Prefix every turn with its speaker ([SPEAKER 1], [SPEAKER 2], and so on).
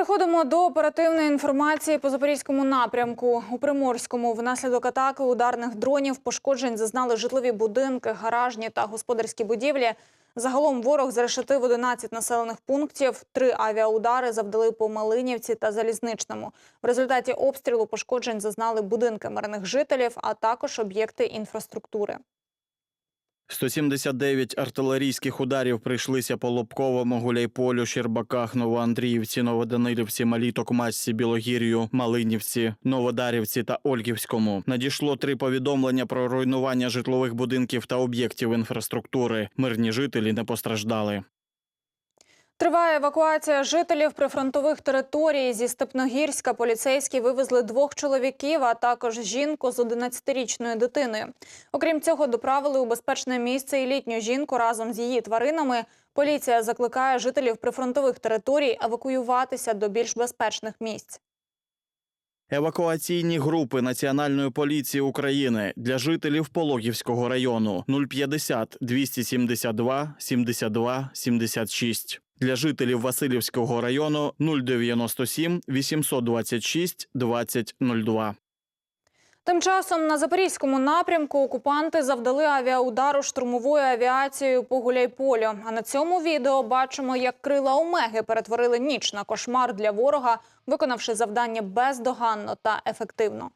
[SPEAKER 1] Переходимо до оперативної інформації по запорізькому напрямку. У Приморському внаслідок атаки ударних дронів пошкоджень зазнали житлові будинки, гаражні та господарські будівлі. Загалом ворог зрешетив 11 населених пунктів. Три авіаудари завдали по Малинівці та Залізничному. В результаті обстрілу пошкоджень зазнали будинки мирних жителів, а також об'єкти інфраструктури.
[SPEAKER 2] 179 артилерійських ударів прийшлися по Лобковому, Гуляйполю, Щербаках, Новоандріївці, Новоданилівці, Маліток, Масці, Білогір'ю, Малинівці, Новодарівці та Ольгівському. Надійшло три повідомлення про руйнування житлових будинків та об'єктів інфраструктури. Мирні жителі не постраждали.
[SPEAKER 1] Триває евакуація жителів прифронтових територій. Зі Степногірська поліцейські вивезли двох чоловіків, а також жінку з 11-річною дитиною. Окрім цього, доправили у безпечне місце і літню жінку разом з її тваринами. Поліція закликає жителів прифронтових територій евакуюватися до більш безпечних місць.
[SPEAKER 2] Евакуаційні групи Національної поліції України для жителів Пологівського району 050 272 72 76. Для жителів Васильівського району 097 826 20 02.
[SPEAKER 1] Тим часом на запорізькому напрямку окупанти завдали авіаудару штурмовою авіацією по Гуляйполю. А на цьому відео бачимо, як крила Омеги перетворили ніч на кошмар для ворога, виконавши завдання бездоганно та ефективно.